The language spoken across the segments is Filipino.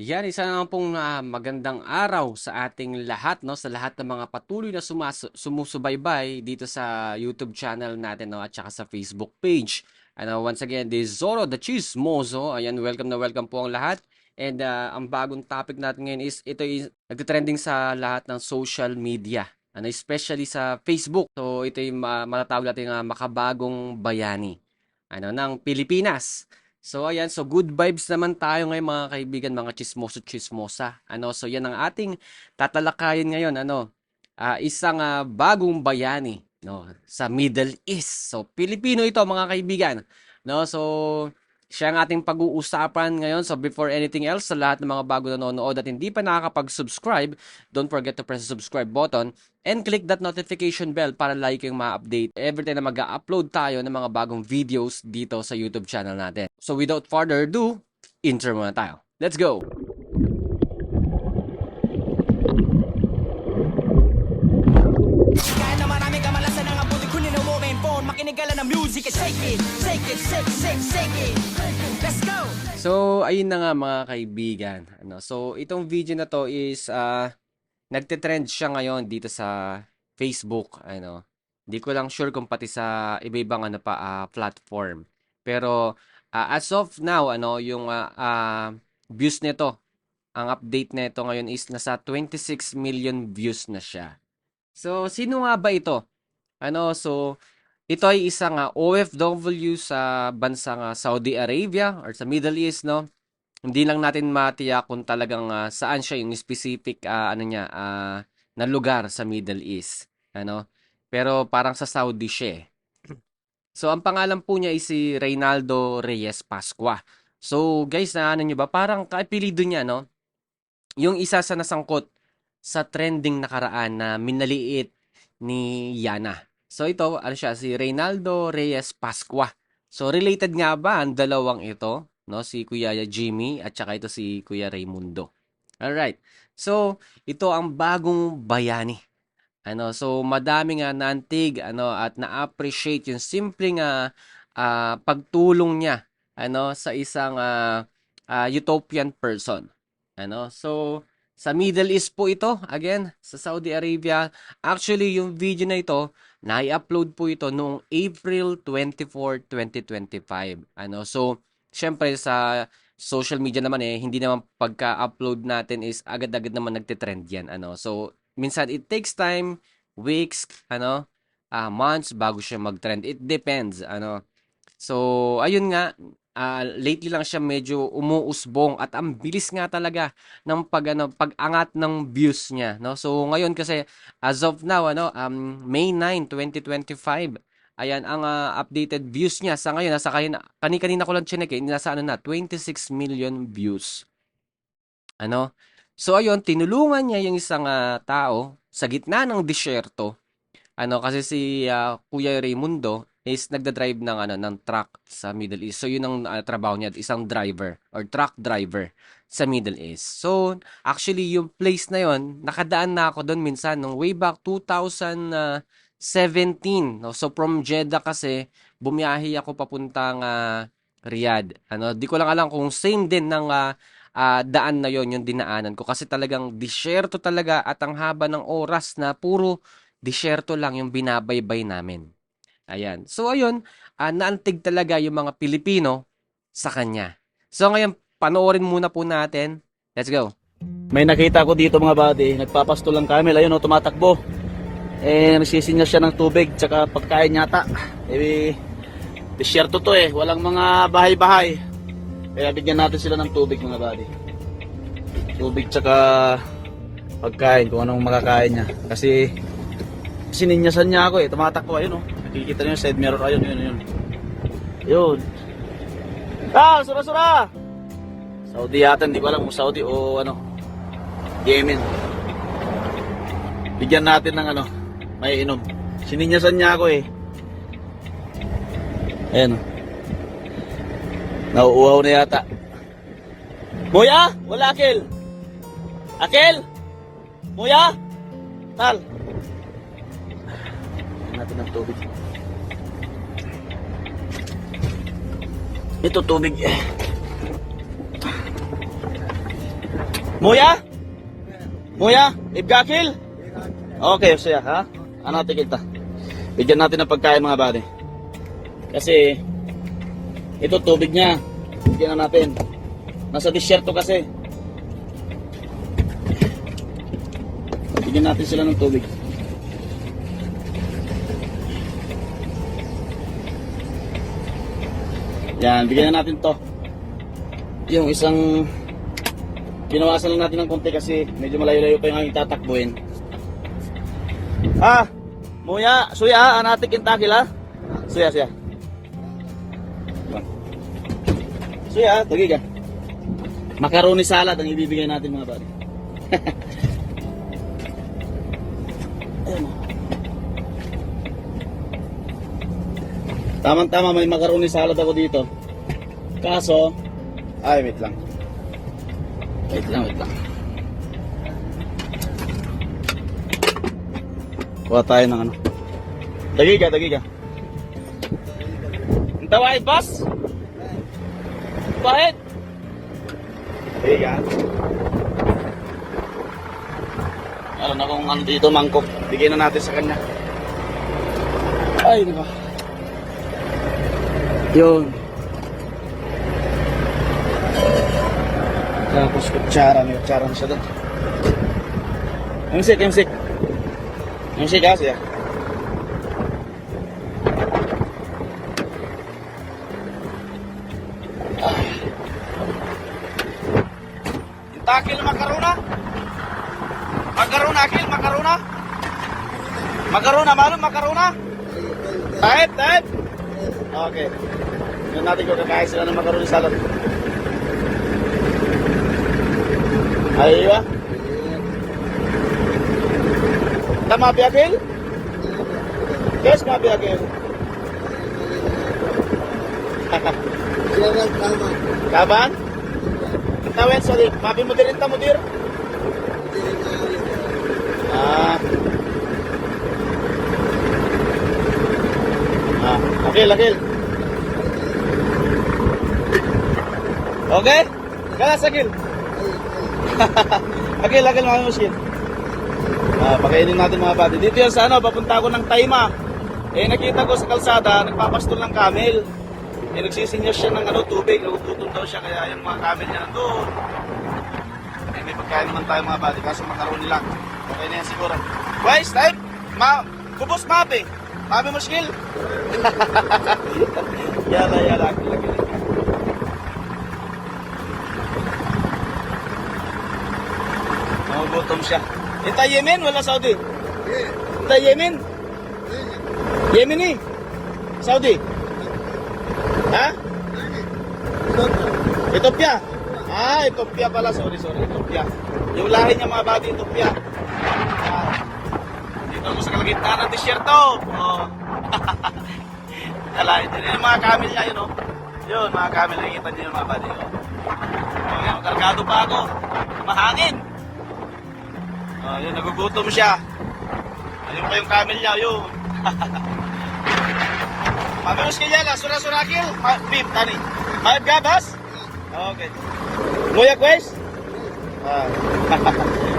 Yan, isa naman pong ah, magandang araw sa ating lahat, no? Sa lahat ng mga patuloy na sumas sumusubaybay dito sa YouTube channel natin, no? At saka sa Facebook page. Ano, once again, this is Zoro the Chismoso. Ayan, welcome na welcome po ang lahat. And ah, ang bagong topic natin ngayon is ito is nagtitrending sa lahat ng social media. Ano, especially sa Facebook. So, ito yung ma- matatawag natin nga makabagong bayani ano, ng Pilipinas. So ayan, so good vibes naman tayo ngayon mga kaibigan, mga chismoso chismosa. Ano, so yan ang ating tatalakayin ngayon, ano, ah, isang ah, bagong bayani, no, sa Middle East. So Pilipino ito mga kaibigan, no. So siya ang ating pag-uusapan ngayon. So before anything else, sa lahat ng mga bago nanonood at hindi pa nakakapag-subscribe, don't forget to press the subscribe button and click that notification bell para lagi kayong ma-update every time na mag-upload tayo ng mga bagong videos dito sa YouTube channel natin. So without further ado, intro muna tayo. Let's go! Makinig it Shake it, shake, shake, shake it! So, ayun na nga mga kaibigan. Ano, so, itong video na to is ah nagte-trend siya ngayon dito sa Facebook, ano. Hindi ko lang sure kung pati sa iba-ibang ano pa ah, platform. Pero ah, as of now, ano, yung ah, ah, views nito, ang update nito ngayon is nasa 26 million views na siya. So, sino nga ba ito? Ano, so ito ay isang ah, OFW sa bansang ah, Saudi Arabia or sa Middle East, no? Hindi lang natin matiyak kung talagang ah, saan siya yung specific ah, ano niya ah, na lugar sa Middle East, ano? Pero parang sa Saudi siya. eh. So ang pangalan po niya is si Reynaldo Reyes Pascua. So guys, na ano niyo ba? Parang kaapelido niya, no? Yung isa sa nasangkot sa trending nakaraan na minaliit ni Yana. So ito, ano siya, si Reynaldo Reyes Pascua. So related nga ba ang dalawang ito, no? Si Kuya Jimmy at saka ito si Kuya Raymundo. Alright. So, ito ang bagong bayani. Ano, so madami nga naantig ano at na-appreciate yung simpleng ah, ah, pagtulong niya ano sa isang ah, ah, utopian person. Ano? So sa Middle East po ito, again, sa Saudi Arabia. Actually, yung video na ito, na-upload po ito noong April 24, 2025. Ano, so, syempre sa social media naman eh, hindi naman pagka-upload natin is agad-agad naman nagtitrend yan. Ano, so, minsan it takes time, weeks, ano, ah, months bago siya mag-trend. It depends, ano. So, ayun nga, ah, lately lang siya medyo umuusbong at ang bilis nga talaga ng pag ano, pag-angat ng views niya, no? So ngayon kasi as of now ano, um, May 9, 2025. Ayan ang ah, updated views niya sa ngayon nasa kanina kani-kanina ko lang chinek eh, nasa ano na 26 million views. Ano? So ayun, tinulungan niya yung isang ah, tao sa gitna ng disyerto. Ano kasi si ah, Kuya Raymundo is nagda-drive ng ano ng truck sa Middle East. So yun ang ah, trabaho niya, isang driver or truck driver sa Middle East. So actually yung place na yon, nakadaan na ako doon minsan nung way back 2017. No? So from Jeddah kasi bumiyahe ako papuntang ah, Riyadh. Ano, di ko lang alam kung same din ng ah, ah, daan na yon yung dinaanan ko kasi talagang disyerto talaga at ang haba ng oras na puro disyerto lang yung binabaybay namin. Ayan. So ayun, ah, naantig talaga yung mga Pilipino sa kanya. So ngayon, panoorin muna po natin. Let's go. May nakita ko dito mga buddy, nagpapasto lang camel, ayun o, tumatakbo. Eh, nagsisinya siya ng tubig, tsaka pagkain yata. Eh, disyerto to eh, walang mga bahay-bahay. Kaya bigyan natin sila ng tubig mga buddy. Tubig tsaka pagkain, kung anong makakain niya. Kasi, sininyasan niya ako eh, tumatakbo, ayun o. Nakikita niyo yung side mirror, ayun, yun, yun. Yun. Ah, sura-sura! Saudi yata, hindi ko alam kung Saudi o ano, Yemen. Bigyan natin ng ano, may inom. Sininyasan niya ako eh. Ayan. Nauuhaw na yata. Muya? Wala Akil? Akil? Muya? Tal? Natin ng tubig. Ito tubig eh. Muya? Muya? Ibgakil? Okay, siya, ha? Ano natin kita? Bigyan natin ng pagkain mga bade. Kasi, ito tubig niya. Bigyan na natin. Nasa disyerto kasi. Bigyan natin sila ng tubig. Yan, bigyan na natin to. Yung isang Binawasan lang natin ng konti kasi medyo malayo-layo pa yung aking tatakbuhin. Ah! Muya! Suya! Anatik intakil ha? Suya, suya. Suya, tagi ka. Macaroni salad ang ibibigay natin mga pare. Ayan. Tama-tama may macaroni salad ako dito. Kaso, ay wait lang. Wait lang, wait lang. Kuha tayo ng ano. Dagiga, dagiga. Ang tawahid, boss? Bakit? Dagiga. Meron akong ano dito, mangkok. Bigyan na natin sa kanya. Ay, naka. Yun. Tapos kutsara, may kutsara na siya doon. Music, music. Music kasi ah. Takil makarona? Makarona, akil, makarona? Makarona, malum makarona? Tahit, tahit? Okay. Yun natin kung kakain sila ng makaroni salad. Aywa. Tama biagil? Yes, ma biagil. Silakan tama. Kaban? Tawin sorry, mabi mo din ta mo dir. Ah. Ah, akil, akil. Okay? Kalas akil. Akil, akil mga muskin. Ah, pakainin natin mga bati. Dito yan sa ano, papunta ako ng Taima. Eh, nakita ko sa kalsada, nagpapastol ng camel. Eh, nagsisinyas siya ng ano, tubig. Nagugutom daw siya, kaya yung mga camel niya nandun. Eh, may pagkain naman tayo mga bati, kaso makaroni lang. Okay na yan siguro. Guys, time! Ma, kubos mapi. Mapi muskil. yala, yala. Akil, akil. Nagugutom siya. Ita Yemen, wala Saudi? Ita Yemen? Yemeni? Saudi? Ha? Ethiopia? Ah, Ethiopia pala. Sorry, sorry. Ethiopia. Yung lahi niya mga bati, Ethiopia. Ah, sa kalagitnaan ng disyerto. Oh. Alahin din yung mga camel niya, yun, oh. Yun, mga camel, nakikita niyo yung mga bati, oh. Okay, makargado pa ako. Mahangin. Oh, yun, nagugutom siya. Ayun pa yung camel niya, yun. Mamilos ka yan, sura surakil, ma beef, tani. Mahal gabas? Okay. Muya quest? Ah.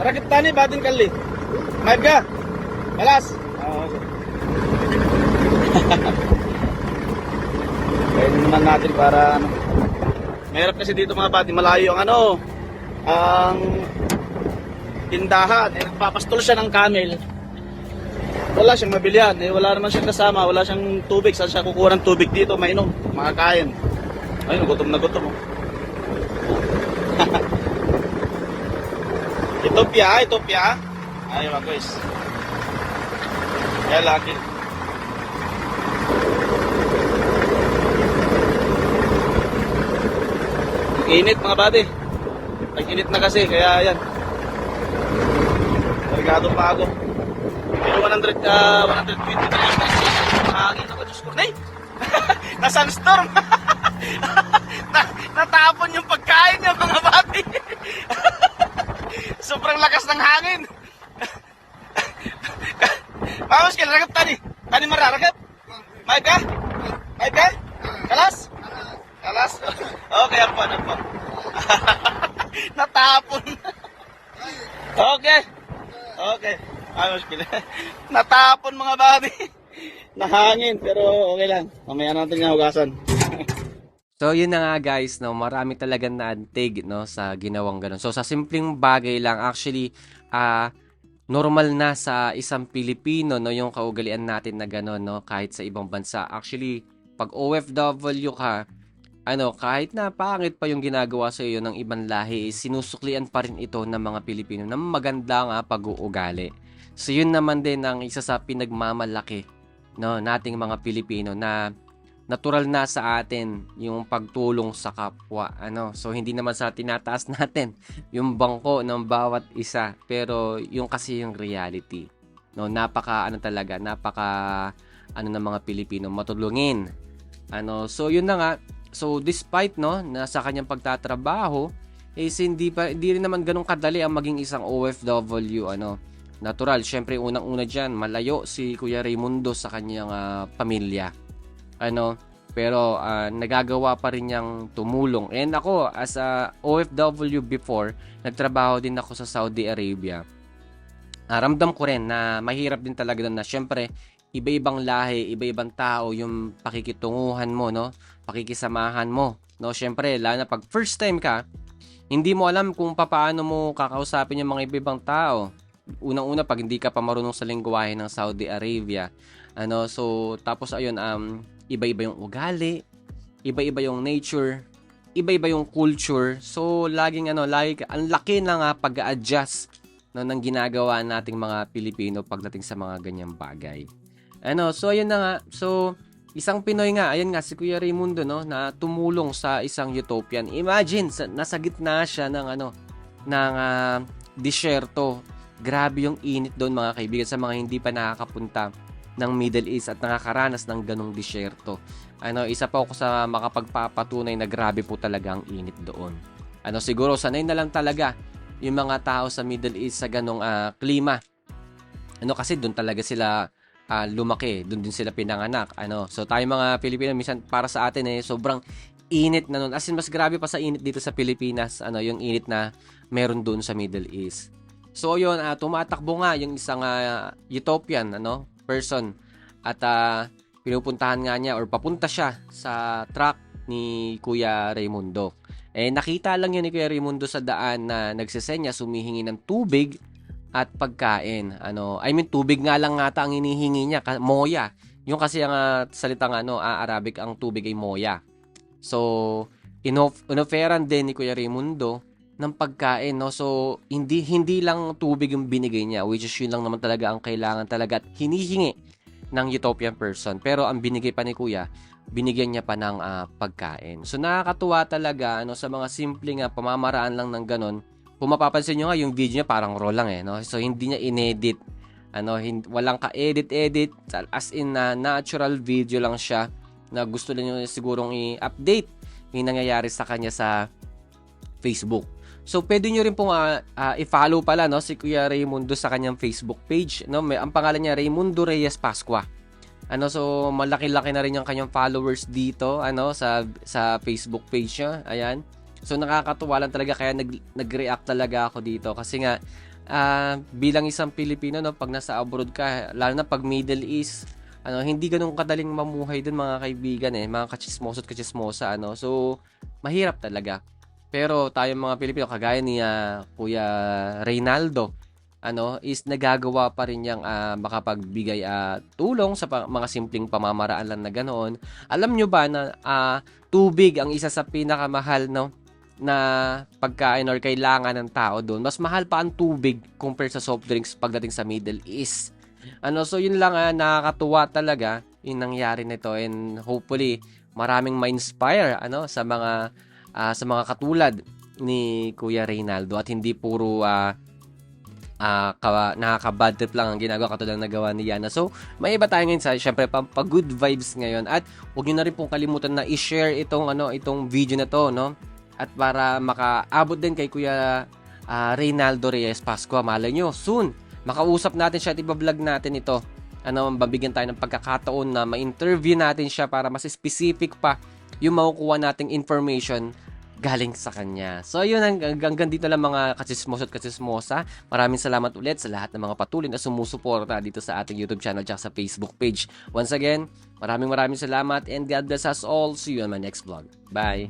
Rakit tani, batin kali. Mahal ka? Kalas? Ah, okay. Kainin naman natin para ano. Mahirap kasi dito mga bati, malayo ang ano, ang tindahan. Eh, nagpapastol siya ng camel. Wala siyang mabilihan. Eh, wala naman siyang kasama. Wala siyang tubig. Saan siya kukuha ng tubig dito? Mainom. Makakain. Ayun, gutom na gutom. oh. Ethiopia, Ethiopia. Ayaw ako guys. Kaya lagi. Init mga bade. Ang init na kasi, kaya yan. Regado pa ako. Pero 100, uh, 120 na lang. Hangin ako, Diyos ko. Nay! Na, natapon yung pagkain niya, mga bati. Sobrang lakas ng hangin. Vamos, kailan rakap tani? Tani mararagat? May ka? May ka? Kalas? Kalas? Okay, ampon, ampon. Natapon. okay. Okay. Vamos, kailan. Natapon mga bari. Nahangin, pero okay lang. Mamaya natin yung hugasan. So, yun na nga guys, no, marami talagang naantig, no, sa ginawang ganun. So, sa simpleng bagay lang, actually, ah, normal na sa isang Pilipino, no, yung kaugalian natin na ganun, no, kahit sa ibang bansa. Actually, pag OFW ka, ano, kahit na pangit pa yung ginagawa sa iyo ng ibang lahi, sinusuklian pa rin ito ng mga Pilipino na maganda nga pag-uugali. So, yun naman din ang isa sa pinagmamalaki, no, nating mga Pilipino na natural na sa atin yung pagtulong sa kapwa ano? So hindi naman sa tinataas natin yung bangko ng bawat isa pero yung kasi yung reality. No napaka ano talaga napaka ano ng mga Pilipino matulungin. Ano so yun na nga. So despite no na sa kanyang pagtatrabaho is hindi pa hindi rin naman ganun kadali ang maging isang OFW ano natural. Syempre unang-una diyan malayo si Kuya Raimundo sa kanyang ah, pamilya ano pero ah, nagagawa pa rin niyang tumulong and ako as a OFW before nagtrabaho din ako sa Saudi Arabia Ah, ramdam ko rin na mahirap din talaga na syempre iba-ibang lahi, iba-ibang tao yung pakikitunguhan mo, no? Pakikisamahan mo, no? Syempre, lalo na pag first time ka, hindi mo alam kung paano mo kakausapin yung mga iba-ibang tao. Unang-una pag hindi ka pa marunong sa lingwahe ng Saudi Arabia. Ano, so tapos ayun um iba-iba yung ugali, iba-iba yung nature, iba-iba yung culture. So laging ano, lagi ang laki ng uh, pag-adjust no, ng ginagawa nating mga Pilipino pagdating sa mga ganyang bagay. Ano, so ayun na nga. So isang Pinoy nga, ayun nga si Kuya Raimundo no, na tumulong sa isang utopian. Imagine, sa, nasa gitna siya ng ano, ng ah, disyerto. Grabe yung init doon mga kaibigan sa mga hindi pa nakakapunta ng Middle East at nakakaranas ng ganong disyerto. Ano, isa pa ako sa makapagpapatunay na grabe po talaga ang init doon. Ano, siguro sanay na lang talaga yung mga tao sa Middle East sa ganong ah, klima. Ano kasi doon talaga sila ah, lumaki, doon din sila pinanganak. Ano, so tayo mga Pilipino minsan para sa atin eh sobrang init na noon. As in mas grabe pa sa init dito sa Pilipinas, ano, yung init na meron doon sa Middle East. So yun, ah, tumatakbo nga yung isang ah, utopian ano, person at ah, pinupuntahan nga niya or papunta siya sa truck ni Kuya Raimundo. Eh nakita lang yun ni Kuya Raimundo sa daan na nagsisenya sumihingi ng tubig at pagkain. Ano, I mean tubig nga lang ngata ang hinihingi niya, moya. Yung kasi ang ah, salitang ano, ah, Arabic ang tubig ay moya. So, inof- inoferan din ni Kuya Raimundo ng pagkain, no? So, hindi hindi lang tubig yung binigay niya, which is yun lang naman talaga ang kailangan talaga at hinihingi ng utopian person. Pero ang binigay pa ni Kuya, binigyan niya pa ng ah, pagkain. So, nakakatuwa talaga, ano, sa mga simpleng ah, pamamaraan lang ng ganon. Kung mapapansin nyo nga, yung video niya parang raw lang eh, no? So, hindi niya inedit. Ano, hin- walang ka-edit-edit. As in, na natural video lang siya na gusto lang niyo sigurong i-update yung nangyayari sa kanya sa Facebook. So pwede niyo rin pong ah, ah, i-follow pala no si Kuya Raimundo sa kanyang Facebook page no. May ang pangalan niya Raimundo Reyes Pascua. Ano so malaki-laki na rin yung kanyang followers dito ano sa sa Facebook page niya. Ayan. So nakakatuwa lang talaga kaya nag, nag-react talaga ako dito kasi nga ah, bilang isang Pilipino no pag nasa abroad ka lalo na pag Middle East ano hindi ganun kadaling mamuhay dun mga kaibigan eh mga kachismoso at kachismosa ano so mahirap talaga pero tayo mga Pilipino kagaya ni ah, Kuya Reynaldo ano is nagagawa pa rin niyang ah, makapagbigay ah, tulong sa pa- mga simpleng pamamaraan lang na ganoon. Alam nyo ba na ah, tubig ang isa sa pinakamahal no na pagkain or kailangan ng tao doon. Mas mahal pa ang tubig compare sa soft drinks pagdating sa Middle East. Ano so yun lang ah, nakakatuwa talaga yung nangyari nito and hopefully maraming ma-inspire ano sa mga ah, sa mga katulad ni Kuya Reynaldo at hindi puro ah ah ka, nakaka-bad trip lang ang ginagawa katulad ng nagawa ni Yana. So, may iba tayo ngayon sa syempre pang pa good vibes ngayon at huwag niyo na rin pong kalimutan na i-share itong ano itong video na to, no? At para makaabot din kay Kuya ah, Reynaldo Reyes Pascua, malay nyo, soon makausap natin siya at iba-vlog natin ito. Ano, mabigyan tayo ng pagkakataon na ma-interview natin siya para mas specific pa yung makukuha nating information galing sa kanya. So, yun, hanggang, hanggang dito lang mga katsismoso at katsismosa. Maraming salamat ulit sa lahat ng mga patuloy na sumusuporta dito sa ating YouTube channel at sa Facebook page. Once again, maraming maraming salamat and God bless us all. See you on my next vlog. Bye!